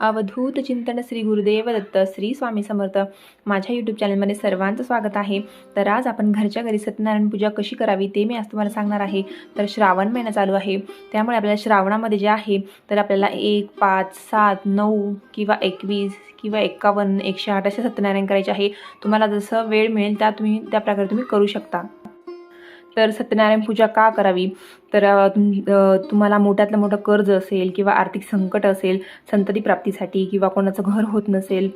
अवधूत चिंतन श्री गुरुदेव दत्त श्री स्वामी समर्थ. माझ्या यूट्यूब चॅनलमध्ये सर्वांचं स्वागत आहे. तर आज आपण घरच्या घरी सत्यनारायण पूजा कशी करावी ते मी आज तुम्हाला सांगणार आहे. तर श्रावण महिना चालू आहे. त्यामुळे आपल्याला श्रावणामध्ये जे आहे तर आपल्याला एक पाच सात नऊ किंवा एकवीस किंवा एक्कावन्न एकशे आठ असे सत्यनारायण करायचे आहे. तुम्हाला जसं वेळ मिळेल त्या तुम्ही त्या प्रकारे तुम्ही करू शकता. तर सत्यनारायण पूजा का करावी? तर तुम तुम्हाला मोठ्यातलं मोठं कर्ज असेल किंवा आर्थिक संकट असेल संतती प्राप्तीसाठी किंवा कोणाचं घर होत नसेल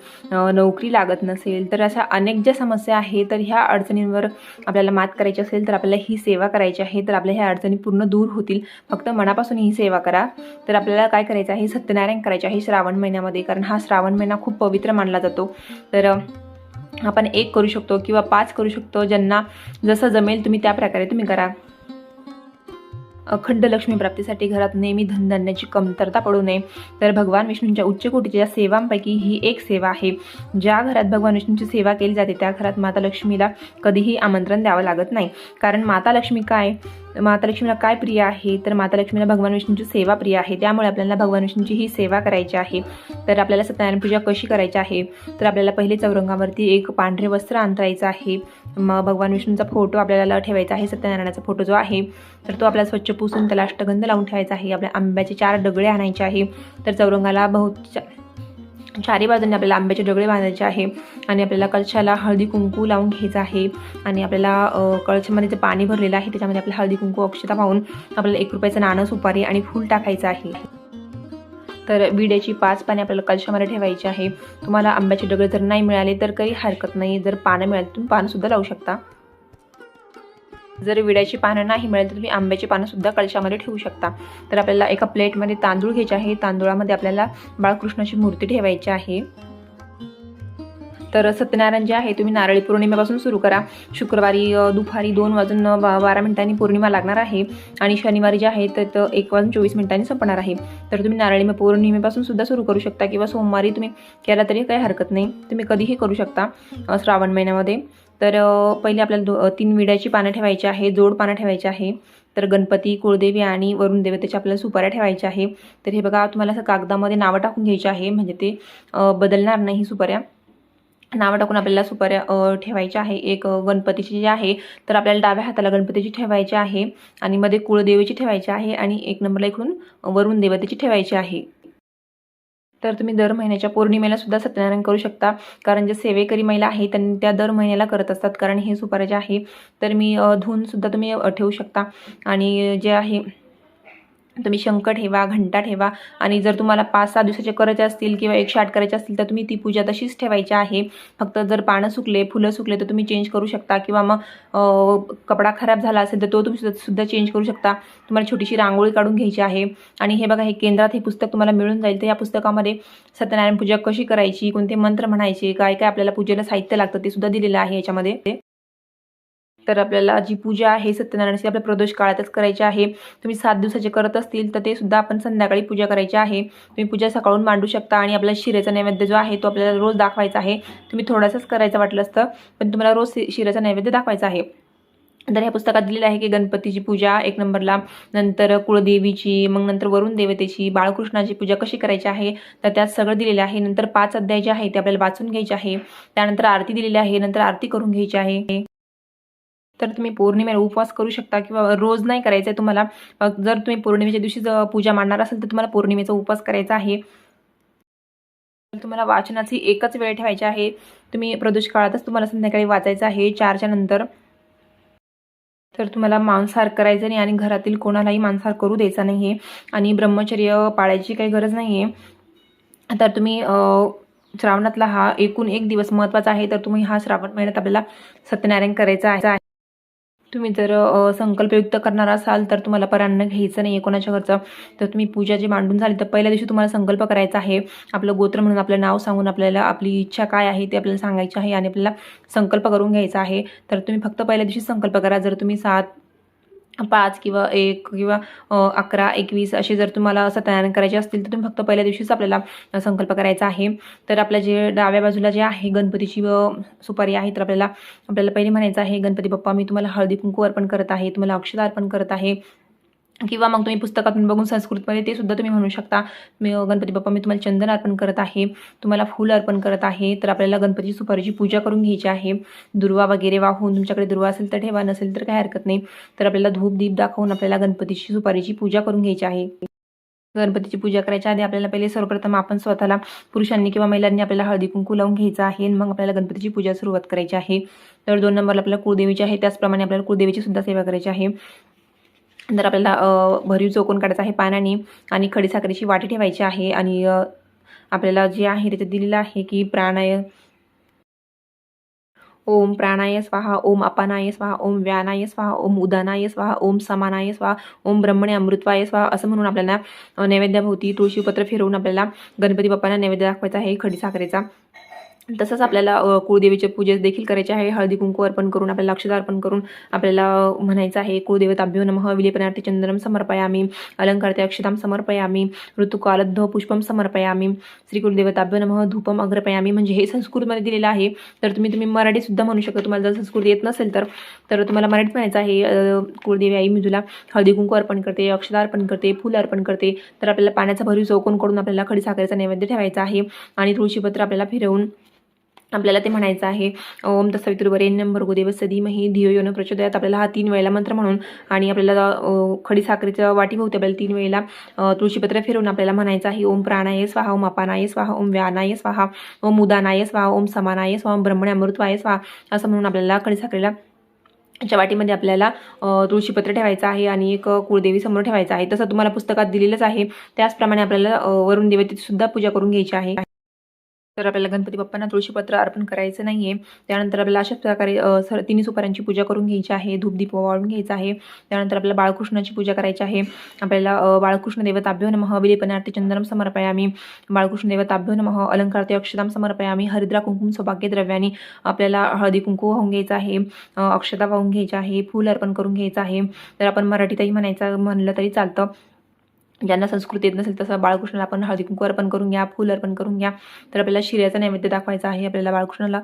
नोकरी लागत नसेल तर अशा अनेक ज्या समस्या आहेत तर ह्या अडचणींवर आपल्याला मात करायची असेल तर आपल्याला ही सेवा करायची आहे तर आपल्या ह्या अडचणी पूर्ण दूर होतील. फक्त मनापासून ही सेवा करा. तर आपल्याला काय करायचं आहे? सत्यनारायण करायचे आहे श्रावण महिन्यामध्ये कारण हा श्रावण महिना खूप पवित्र मानला जातो. तर आपण एक करू शकतो किंवा पाच करू शकतो ज्यांना जसं जमेल तुम्ही त्या प्रकारे तुम्ही करा. अखंड लक्ष्मी प्राप्तीसाठी घरात नेहमी धनधान्याची कमतरता पडू नये. तर भगवान विष्णूंच्या उच्च कोटीच्या सेवांपैकी ही एक सेवा आहे. ज्या घरात भगवान विष्णूंची सेवा केली जाते त्या घरात माता लक्ष्मीला कधीही आमंत्रण द्यावं लागत नाही. कारण माता लक्ष्मी काय? माता लक्ष्मीला काय प्रिय आहे? तर माता लक्ष्मीला भगवान विष्णूची सेवा प्रिय आहे. त्यामुळे आपल्याला भगवान विष्णूची ही सेवा करायची आहे. तर आपल्याला सत्यनारायण पूजा कशी करायची आहे? तर आपल्याला पहिले चौरंगावरती एक पांढरे वस्त्र अंतरायचं आहे. मग भगवान विष्णूंचा फोटो आपल्याला ठेवायचा आहे. सत्यनारायणाचा फोटो जो आहे तर तो आपल्याला स्वच्छ पुसून त्याला अष्टगंध लावून ठेवायचा आहे. आपल्या आंब्याचे चार डगळे आणायचे आहे. तर चौरंगाला बहुत चारी बाजूने आपल्याला आंब्याचे डगळे बांधायचे आहे आणि आपल्याला कलशाला हळदी कुंकू लावून घ्यायचं आहे आणि आपल्याला कळशामध्ये जे पाणी भरलेलं आहे त्याच्यामध्ये आपल्या हळदी कुंकू अक्षता पाहून आपल्याला एक रुपयाचं नाणं सुपारी आणि फूल टाकायचं आहे. तर विड्याची पाच पाने आपल्याला कलशामध्ये ठेवायची आहे. तुम्हाला आंब्याचे डगळे जर नाही मिळाले तर काही हरकत नाही. जर पानं मिळाली तुम्ही पानंसुद्धा लावू शकता. जर विड्याची पानं नाही मिळाली तर तुम्ही आंब्याची पानंसुद्धा कळशामध्ये ठेवू शकता. तर आपल्याला एका प्लेटमध्ये तांदूळ घ्यायचे आहे. तांदूळामध्ये आपल्याला बाळकृष्णाची मूर्ती ठेवायची आहे. तर सत्यनारायण जे आहे तुम्ही नारळी पौर्णिमेपासून सुरू करा. शुक्रवारी दुपारी दोन वाजून बा- बारा मिनिटांनी पौर्णिमा लागणार आहे. आणि शनिवारी जे आहे तर एक वाजून चोवीस मिनिटांनी संपणार आहे. तर तुम्ही नारळी पौर्णिमेपासून सुद्धा सुरू करू शकता किंवा सोमवारी तुम्ही केला तरी काही हरकत नाही. तुम्ही कधीही करू शकता श्रावण महिन्यामध्ये. तर पहिले आपल्याला दो तीन विड्याची पानं ठेवायची आहे जोड पानं ठेवायची आहे. तर गणपती कुळदेवी आणि वरुण देवतेच्या आपल्याला सुपाऱ्या ठेवायच्या आहे. तर हे बघा तुम्हाला असं कागदामध्ये नावं टाकून घ्यायची आहे. म्हणजे ते बदलणार नाही सुपाऱ्या. नावं टाकून आपल्याला सुपाऱ्या ठेवायचे ठेवायच्या आहे. एक गणपतीची जी आहे तर आपल्याला डाव्या हाताला गणपतीची ठेवायची आहे आणि मध्ये कुळदेवीची ठेवायची आहे आणि एक नंबरला इकडून वरुण देवतेची ठेवायची आहे. तर तुम्ही दर महिन्याच्या पौर्णिमेला सुद्धा सत्यनारायण करू शकता. कारण जे सेवेकरी महिला आहे त्यांनी त्या दर महिन्याला करत असतात. कारण हे सुपाऱ्या जे आहे तर मी धुवूनसुद्धा सुद्धा तुम्ही ठेवू शकता. आणि जे आहे तुम्ही शंख ठेवा घंटा ठेवा आणि जर तुम्हाला पाच सहा दिवसाचे करायचे असतील किंवा एकशे आठ करायचे असतील तर तुम्ही ती पूजा तशीच ठेवायची आहे. फक्त जर पानं सुकले फुलं सुकले तर तुम्ही चेंज करू शकता किंवा मग कपडा खराब झाला असेल तर तो तुम्ही सुद्धा सुद्धा चेंज करू शकता. तुम्हाला छोटीशी रांगोळी काढून घ्यायची आहे. आणि हे बघा हे केंद्रात हे पुस्तक तुम्हाला मिळून जाईल. तर या पुस्तकामध्ये सत्यनारायण पूजा कशी करायची कोणते मंत्र म्हणायचे काय काय आपल्याला पूजेला साहित्य लागतं ते सुद्धा दिलेलं आहे याच्यामध्ये. तर आपल्याला जी पूजा आहे सत्यनारायणाची आपल्या प्रदोष काळातच करायची आहे. तुम्ही सात दिवसाचे करत असतील तर ते सुद्धा आपण संध्याकाळी पूजा करायची आहे. तुम्ही पूजा सकाळून मांडू शकता आणि आपला शिरेचा नैवेद्य जो आहे तो आपल्याला रोज दाखवायचा आहे. तुम्ही थोडासाच करायचं वाटलं असतं पण तुम्हाला रोज शि- शिरेचा नैवेद्य दाखवायचा आहे. तर ह्या पुस्तकात दिलेलं आहे की गणपतीची पूजा एक नंबरला. नंतर कुळदेवीची मग नंतर वरुण देवतेची बाळकृष्णाची पूजा कशी करायची आहे तर त्यात सगळं दिलेलं आहे. नंतर पाच अध्याय जे आहे ते आपल्याला वाचून घ्यायचे आहे. त्यानंतर आरती दिलेली आहे नंतर आरती करून घ्यायची आहे. तर तुम्ही पौर्णिमेला उपवास करू शकता किंवा रोज नाही करायचं आहे तुम्हाला जर तुम्ही पौर्णिमेच्या दिवशी जर पूजा मांडणार असेल तर तुम्हाला पौर्णिमेचा उपवास करायचा आहे. तर तुम्हाला वाचनाची एकच वेळ ठेवायची आहे. तुम्ही प्रदोष काळातच तुम्हाला संध्याकाळी वाचायचं आहे चारच्या नंतर. तर तुम्हाला मांसाहार करायचं नाही आणि घरातील कोणालाही मांसाहार करू द्यायचा नाही आहे आणि ब्रह्मचर्य पाळायची काही गरज नाही आहे तर तुम्ही श्रावणातला हा एकूण एक दिवस महत्त्वाचा आहे. तर तुम्ही हा श्रावण महिन्यात आपल्याला सत्यनारायण करायचा आहे. तुम्ही जर संकल्पयुक्त करणार असाल तर तुम्हाला परान्न घ्यायचं नाही आहे कोणाच्या घरचं. तर तुम्ही पूजा जी मांडून झाली तर पहिल्या दिवशी तुम्हाला संकल्प करायचा आहे. आपलं गोत्र म्हणून आपलं नाव सांगून आपल्याला आपली इच्छा काय आहे ते आपल्याला सांगायची आहे आणि आपल्याला संकल्प करून घ्यायचा आहे. तर तुम्ही फक्त पहिल्या दिवशी संकल्प करा. जर तुम्ही सात पाच किंवा एक किंवा अकरा एकवीस असे जर तुम्हाला सत्यनारायण करायचे असतील तर तुम्ही फक्त पहिल्या दिवशीच आपल्याला संकल्प करायचा आहे. तर आपल्या जे डाव्या बाजूला जे आहे गणपतीची सुपारी आहे तर आपल्याला आपल्याला पहिले म्हणायचं आहे गणपती बाप्पा मी तुम्हाला हळदी कुंकू अर्पण करत आहे तुम्हाला अक्षता अर्पण करत आहे. किंवा मग तुम्ही पुस्तकातून बघून संस्कृतमध्ये ते सुद्धा तुम्ही म्हणू शकता. मी गणपती बाप्पा मी तुम्हाला चंदन अर्पण करत आहे. तुम्हाला फूल अर्पण करत आहे. तर आपल्याला गणपती सुपारीची पूजा करून घ्यायची आहे. दुर्वा वगैरे वाहून तुमच्याकडे दुर्वा असेल तर ठेवा नसेल तर काही हरकत नाही. तर आपल्याला धूप दीप दाखवून आपल्याला गणपतीची सुपारीची पूजा करून घ्यायची आहे. गणपतीची पूजा करायच्या आधी आपल्याला पहिले सर्वप्रथम आपण स्वतःला पुरुषांनी किंवा महिलांनी आपल्याला हळदी कुंकू लावून घ्यायचं आहे आणि मग आपल्याला गणपतीची पूजा सुरुवात करायची आहे. तर दोन नंबरला आपल्याला कुळदेवीची आहे. त्याचप्रमाणे आपल्याला कुळदेवीची सुद्धा सेवा करायची आहे. तर आपल्याला भरीव चोकून काढायचा आहे पाण्याने आणि खडीसाखरेची वाटी ठेवायची आहे आणि आपल्याला जे आहे त्याच्यात दिलेलं आहे की प्राणाय ओम प्राणाय स्वाहा ओम अपानाय स्वाहा ओम व्यानाय स्वाहा ओम उदानाय स्वाहा ओम समानाय स्वाहा ओम ब्रह्मणे अमृतवाय स्वाहा असं म्हणून आपल्याला नैवेद्याभोवती तुळशीपत्र फिरवून आपल्याला गणपती बाप्पांना नैवेद्य दाखवायचा आहे खडीसाखरेचा. तसंच आपल्याला कुळदेवीचे कुळदेवीच्या पूजेस देखील करायचे आहे. हळदी कुंकू अर्पण करून आपल्याला अक्षता अर्पण करून आपल्याला म्हणायचं आहे कुळदेवताभ्यो नमः विलेपनार्थी चंदनम समर्पयामी अलंकारते अक्षताम समर्पयामी ऋतुकालद्ध पुष्पम समर्पयामी श्री कुलदेवताभ्यो नमः धूपम अग्रपयामी म्हणजे हे संस्कृतमध्ये दिलेलं आहे. तर तुम्ही तुम्ही मराठी सुद्धा म्हणू शकता. तुम्हाला जर संस्कृत येत नसेल तर तर तुम्हाला मराठीत म्हणायचं आहे कुळदेवी आई मी तुला हळदी कुंकू अर्पण करते अक्षता अर्पण करते फुल अर्पण करते. तर आपल्याला पाण्याचा भरीव चौकोन करून आपल्याला खडीसाखरेचा नैवेद्य ठेवायचा आहे आणि तुळशीपत्र आपल्याला फिरवून आपल्याला ते म्हणायचं आहे ओम तसवितुर्वरेण्यम भर्गोदेवस्य धीमहि धियो योन प्रचोदयात. आपल्याला हा तीन वेळेला मंत्र म्हणून आणि आपल्याला खडी साखरेच्या वाटीभोवती आपल्याला तीन वेळेला तुळशीपत्र फिरवून आपल्याला म्हणायचं आहे ओम प्राणाय स्वाहा ओम अपानाय स्वाहा ओम व्यानाय स्वाहा ओम उदानाय स्वाहा ओम समानाय स्वाहा ओम ब्रह्मणे अमृतवाय स्वाहा असं म्हणून आपल्याला खडी साखरेला च्या वाटीमध्ये आपल्याला तुळशीपत्र ठेवायचं आहे आणि एक कुळदेवी समोर ठेवायचं आहे. तसं तुम्हाला पुस्तकात दिलेलंच आहे. त्याचप्रमाणे आपल्याला वरुण देवतेची सुद्धा पूजा करून घ्यायची आहे. तर आपल्याला गणपती बाप्पांना तुळशीपत्र अर्पण करायचं नाही आहे त्यानंतर आपल्याला अशाच प्रकारे सर तिन्ही सुपाऱ्यांची पूजा करून घ्यायची आहे. धूपदीप वाळून घ्यायचा आहे. त्यानंतर आपल्याला बाळकृष्णाची पूजा करायची आहे. आपल्याला बाळकृष्ण देवताभ्यो नमः विलेपनार्थी चंदनम समर्पयामी. बाळकृष्ण देवताभ्यो नमः अलंकारते अक्षतां समर्पयामी. हरिद्रा कुंकुम सौभाग्य द्रव्याने. आपल्याला हळदी कुंकू वाहून घ्यायचं आहे. अक्षता वाहून घ्यायची आहे. फूल अर्पण करून घ्यायचं आहे. तर आपण मराठीतही म्हणायचं म्हणलं तरी चालतं. ज्यांना संस्कृत येत नसेल तसं बाळकृष्णाला आपण हळदी कुंकू अर्पण करून घ्या फूल अर्पण करून घ्या. तर आपल्याला शिऱ्याचा नैवेद्य दाखवायचा आहे आपल्याला बाळकृष्णाला.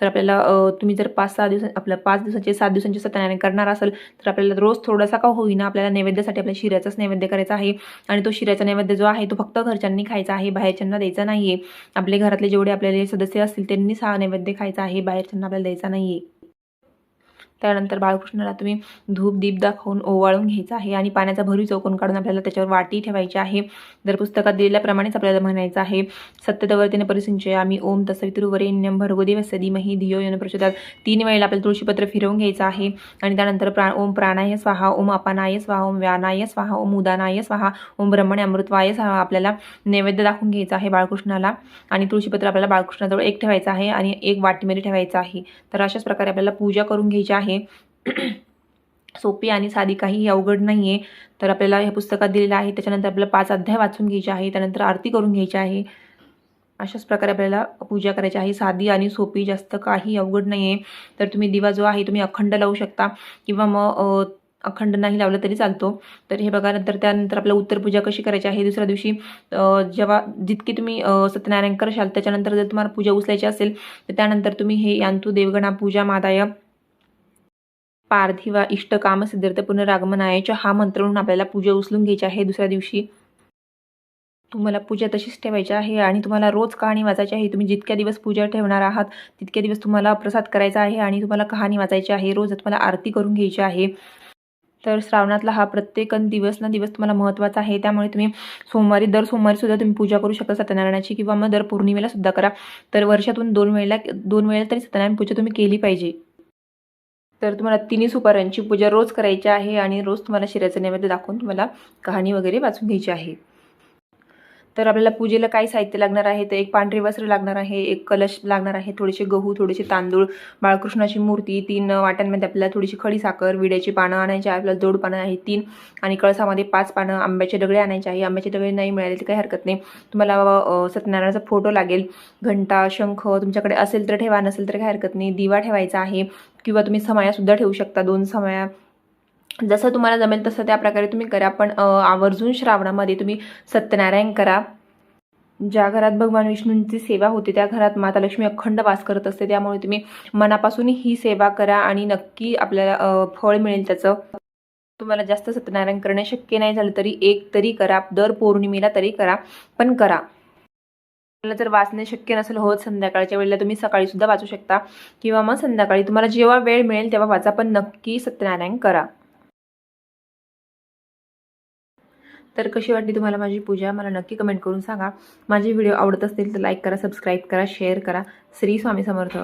तर आपल्याला तुम्ही जर पाच सहा दिवस आपल्या पाच दिवसाचे सात दिवसांचे सत्यनारायण करणार असेल तर आपल्याला रोज थोडासा का होईना आपल्याला नैवेद्यासाठी आपल्या शिऱ्याचाच नैवेद्य करायचा आहे. आणि तो शिऱ्याचा नैवेद्य जो आहे तो फक्त घरच्यांनी खायचा आहे बाहेरच्यांना द्यायचा नाही आहे आपले घरातले जेवढे आपल्याला सदस्य असतील त्यांनीच हा नैवेद्य खायचा आहे बाहेरच्यांना आपल्याला द्यायचा नाही आहे त्यानंतर बाळकृष्णाला तुम्ही धूप दीप दाखवून ओवाळून घ्यायचं आहे आणि पाण्याचा भरी चौकोन काढून आपल्याला त्याच्यावर वाटी ठेवायची आहे. जर पुस्तकात दिलेल्याप्रमाणेच आपल्याला म्हणायचं आहे. सत्यतवर्तीने परिसंचय आम्ही ओम तसवितुर्वरेण्यम भरगोदेव सदीमही धियो योन प्रचोदात तीन वेळेला आपल्याला तुळशीपत्र फिरवून घ्यायचं आहे. आणि त्यानंतर प्रा ओम प्राणाय स्वाहा ओम अपानाय स्वाहा ओम व्यानाय स्वाहा ओम उदानाय स्वाहा ओम ब्रह्मणे अमृतवाय स्वाहा आपल्याला नैवेद्य दाखवून घ्यायचा आहे बाळकृष्णाला. आणि तुळशीपत्र आपल्याला बाळकृष्णाजवळ एक ठेवायचं आहे आणि एक वाटीमध्ये ठेवायचं आहे. तर अशाच प्रकारे आपल्याला पूजा करून घ्यायची आहे. सोपी आणि साधी काही अवघड नाही आहे तर आपल्याला ह्या पुस्तकात दिलेलं आहे. त्याच्यानंतर आपल्याला पाच अध्याय वाचून घ्यायचे आहे. त्यानंतर आरती करून घ्यायची आहे. अशाच प्रकारे आपल्याला पूजा करायची आहे. साधी आणि सोपी जास्त काही अवघड नाही आहे तर तुम्ही दिवा जो आहे तुम्ही अखंड लावू शकता. किंवा मग अखंड नाही लावलं तरी चालतो. तर हे बघा नंतर त्यानंतर आपल्याला उत्तर पूजा कशी करायची आहे? दुसऱ्या दिवशी जेव्हा जितकी तुम्ही सत्यनारायण करशाल त्याच्यानंतर जर तुम्हाला पूजा उचलायची असेल तर त्यानंतर तुम्ही हे यांतू देवगणा पूजा मादाय पार्थिवा इष्ट काम सिद्धार्थ पुनरागमनायच्या हा मंत्र म्हणून आपल्याला पूजा उचलून घ्यायची आहे. दुसऱ्या दिवशी तुम्हाला पूजा तशीच ठेवायची आहे आणि तुम्हाला रोज कहाणी वाचायची आहे. तुम्ही जितक्या दिवस पूजा ठेवणार आहात तितक्या दिवस तुम्हाला प्रसाद करायचा आहे आणि तुम्हाला कहाणी वाचायची आहे. रोज तुम्हाला आरती करून घ्यायची आहे. तर श्रावणातला हा प्रत्येक दिवस ना दिवस तुम्हाला महत्त्वाचा आहे. त्यामुळे तुम्ही सोमवारी दर सोमवारी सुद्धा तुम्ही पूजा करू शकता सत्यनारायणाची किंवा मग दर पौर्णिमेला सुद्धा करा. तर वर्षातून दोन वेळेला दोन वेळेला तरी सत्यनारायण पूजा तुम्ही केली पाहिजे. तर तुम्हाला तिन्ही सुपाऱ्यांची पूजा रोज करायची आहे आणि रोज तुम्हाला शिऱ्याचं नैवेद्य दाखवून तुम्हाला कहाणी वगैरे वाचून घ्यायची आहे. तर आपल्याला पूजेला काय साहित्य लागणार आहे? तर एक पांढरे वस्त्र लागणार आहे एक कलश लागणार आहे थोडेसे गहू थोडेसे तांदूळ बाळकृष्णाची मूर्ती तीन वाट्यांमध्ये आपल्याला थोडीशी खडी साखर विड्याची पानं आणायची आहे आपल्याला जोड पानं आहे तीन आणि कळसामध्ये पाच पानं आंब्याचे दगडे आणायचे आहे. आंब्याचे दगडे नाही मिळाले तर काही हरकत नाही. तुम्हाला सत्यनारायणाचा फोटो लागेल. घंटा शंख तुमच्याकडे असेल तर ठेवा नसेल तर काही हरकत नाही. दिवा ठेवायचा आहे किंवा तुम्ही समयासुद्धा ठेवू शकता. दोन समया जसं तुम्हाला जमेल तसं त्या प्रकारे तुम्ही करा पण आवर्जून श्रावणामध्ये तुम्ही सत्यनारायण करा. ज्या घरात भगवान विष्णूंची सेवा होते त्या घरात माता लक्ष्मी अखंड वास करत असते त्यामुळे तुम्ही मनापासून ही सेवा करा आणि नक्की आपल्याला फळ मिळेल त्याचं. तुम्हाला जास्त सत्यनारायण करणे शक्य नाही झालं तरी एक तरी करा दर पौर्णिमेला तरी करा पण करा. तुम्हाला जर वाचणे शक्य नसेल होत संध्याकाळच्या वेळेला तुम्ही सकाळी सुद्धा वाचू शकता. किंवा मग संध्याकाळी तुम्हाला जेव्हा वेळ मिळेल तेव्हा वाचा पण नक्की सत्यनारायण करा. तर कशी वाटली तुम्हाला माझी पूजा? मला नक्की कमेंट करून सांगा. माझे व्हिडिओ आवडत असतील तर लाईक करा सबस्क्राईब करा शेअर करा. श्री स्वामी समर्थ.